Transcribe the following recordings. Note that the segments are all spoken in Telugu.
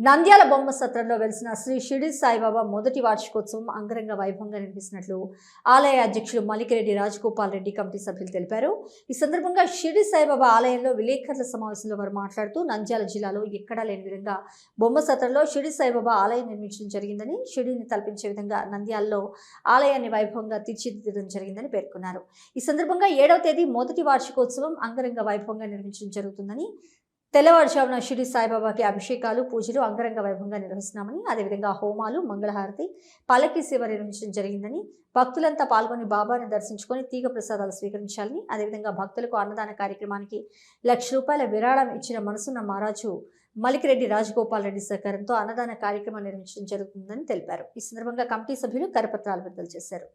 నంద్యాల బొమ్మ సత్రంలో వెలిసిన శ్రీ షిరిడి సాయిబాబా మొదటి వార్షికోత్సవం అంగరంగ వైభవంగా నిర్వహిస్తున్నట్లు ఆలయ అధ్యక్షులు మలికిరెడ్డి రాజగోపాల్ రెడ్డి కమిటీ సభ్యులు తెలిపారు. ఈ సందర్భంగా షిరిడి సాయిబాబా ఆలయంలో విలేకరుల సమావేశంలో వారు మాట్లాడుతూ నంద్యాల జిల్లాలో ఎక్కడా లేని విధంగా బొమ్మ సత్రంలో షిరిడి సాయిబాబా ఆలయం నిర్మించడం జరిగిందని షిరిడిని తలపించే విధంగా నంద్యాలలో ఆలయాన్ని వైభవంగా తీర్చిదిద్దడం జరిగిందని పేర్కొన్నారు. ఈ సందర్భంగా ఏడవ తేదీ మొదటి వార్షికోత్సవం అంగరంగ వైభవంగా నిర్మించడం జరుగుతుందని తెల్లవారుజామున షిరిడి సాయిబాబాకి అభిషేకాలు పూజలు అంగరంగ వైభవంగా నిర్వహిస్తున్నామని అదేవిధంగా హోమాలు మంగళహారతి పల్లకి సేవ నిర్వహించడం జరిగిందని భక్తులంతా పాల్గొని బాబాని దర్శించుకొని తీగ ప్రసాదాలు స్వీకరించాలని అదేవిధంగా భక్తులకు అన్నదాన కార్యక్రమానికి లక్ష రూపాయల విరాళం ఇచ్చిన మనసున్న మహారాజు మలికిరెడ్డి రాజగోపాల్ రెడ్డి సహకారంతో అన్నదాన కార్యక్రమం నిర్వహించడం జరుగుతుందని తెలిపారు. ఈ సందర్భంగా కమిటీ సభ్యులు కరపత్రాలు విడుదల చేశారు.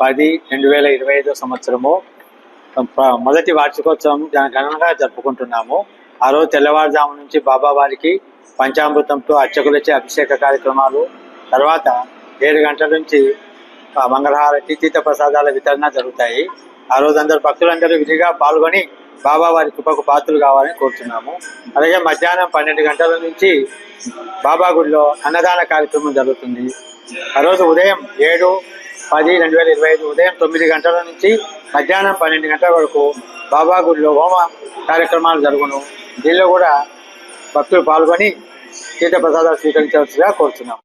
పది రెండు వేల ఇరవై ఐదో సంవత్సరము. మొదటి వార్షికోత్సవం జన- ఘనంగా జరుపుకుంటున్నాము. ఆ రోజు తెల్లవారుజాము నుంచి బాబా వారికి పంచామృతంతో అర్చకులచే అభిషేక కార్యక్రమాలు తర్వాత ఏడు గంటల నుంచి మంగళహారతి తీర్థ ప్రసాదాల వితరణ జరుగుతాయి. ఆ రోజు అందరు భక్తులందరూ విధిగా పాల్గొని బాబా వారి కృపకు పాత్రలు కావాలని కోరుతున్నాము. అలాగే మధ్యాహ్నం పన్నెండు గంటల నుంచి బాబా గుడిలో అన్నదాన కార్యక్రమం జరుగుతుంది. ఆ రోజు ఉదయం ఏడు పది రెండు వేల ఇరవై ఐదు ఉదయం తొమ్మిది గంటల నుంచి మధ్యాహ్నం పన్నెండు గంటల వరకు బాబా గుడిలో హోమ కార్యక్రమాలు జరుగును. దీనిలో కూడా భక్తులు పాల్గొని తీర్థప్రసాదాలు స్వీకరించవలసిగా కోరుతున్నాం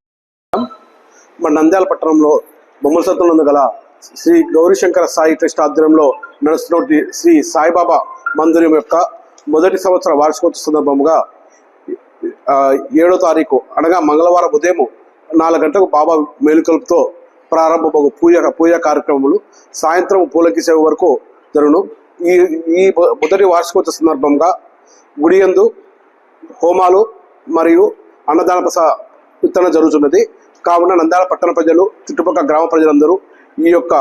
మన నంద్యాల పట్టణంలో బొమ్మల సత్రంలో గల శ్రీ గౌరీశంకర సాయి ట్రస్ట్ ఆధ్వర్యంలో నడుస్తున్న శ్రీ సాయిబాబా మందిరం యొక్క మొదటి సంవత్సర వార్షికోత్సవ సందర్భంగా ఏడో తారీఖు అనగా మంగళవారం ఉదయం నాలుగు గంటలకు బాబా మేలుకలుపుతో ప్రారంభమగు పూజ పూజా కార్యక్రమములు సాయంత్రం పూలకి సేవ వరకు జరుగును. ఈ ఈ మొదటి వార్షికోత్సవ సందర్భంగా గుడి యందు హోమాలు మరియు అన్నదాన ప్రసా విత్తనం జరుగుతున్నది కావున నంద్యాల పట్టణ ప్రజలు చుట్టుపక్కల గ్రామ ప్రజలందరూ ఈ యొక్క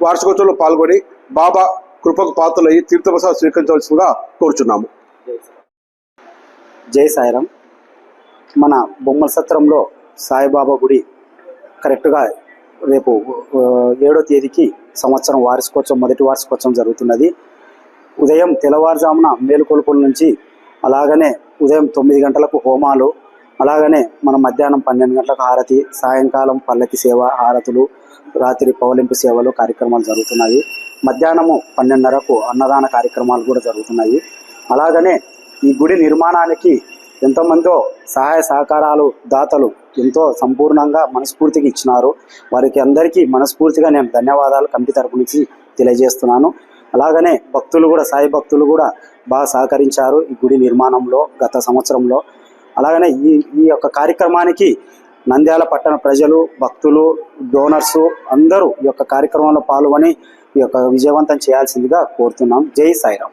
వార్షికోత్సవంలో పాల్గొని బాబా కృపకు పాత్రలయ్యి తీర్థప్రసాదం స్వీకరించవలసిందిగా కోరుచున్నాము. జై సాయిరాం. మన బొమ్మల సత్రంలో సాయిబాబా గుడి కరెక్ట్గా రేపు ఏడో తేదీకి సంవత్సరం వార్షికోత్సవం మొదటి వార్షికోత్సవం జరుగుతున్నది. ఉదయం తెల్లవారుజామున మేలుకొలుపుల నుంచి అలాగనే ఉదయం తొమ్మిది గంటలకు హోమాలు అలాగనే మన మధ్యాహ్నం పన్నెండు గంటలకు హారతి సాయంకాలం పల్లకి సేవ హారతులు రాత్రి పౌలింపు సేవలు కార్యక్రమాలు జరుగుతున్నాయి. మధ్యాహ్నము పన్నెండున్నరకు అన్నదాన కార్యక్రమాలు కూడా జరుగుతున్నాయి. అలాగనే ఈ గుడి నిర్మాణానికి ఎంతోమందో సహాయ సహకారాలు దాతలు ఎంతో సంపూర్ణంగా మనస్ఫూర్తిగా ఇచ్చినారు. వారికి అందరికీ మనస్ఫూర్తిగా నేను ధన్యవాదాలు కమిటీ తరపు నుంచి తెలియజేస్తున్నాను. అలాగనే భక్తులు కూడా సాయి భక్తులు కూడా బాగా సహకరించారు ఈ గుడి నిర్మాణంలో గత సంవత్సరంలో. అలాగనే ఈ ఈ యొక్క కార్యక్రమానికి నంద్యాల పట్టణ ప్రజలు భక్తులు డోనర్స్ అందరూ ఈ యొక్క కార్యక్రమంలో పాల్గొని ఈ యొక్క విజయవంతం చేయాల్సిందిగా కోరుతున్నాం. జై సాయిరాం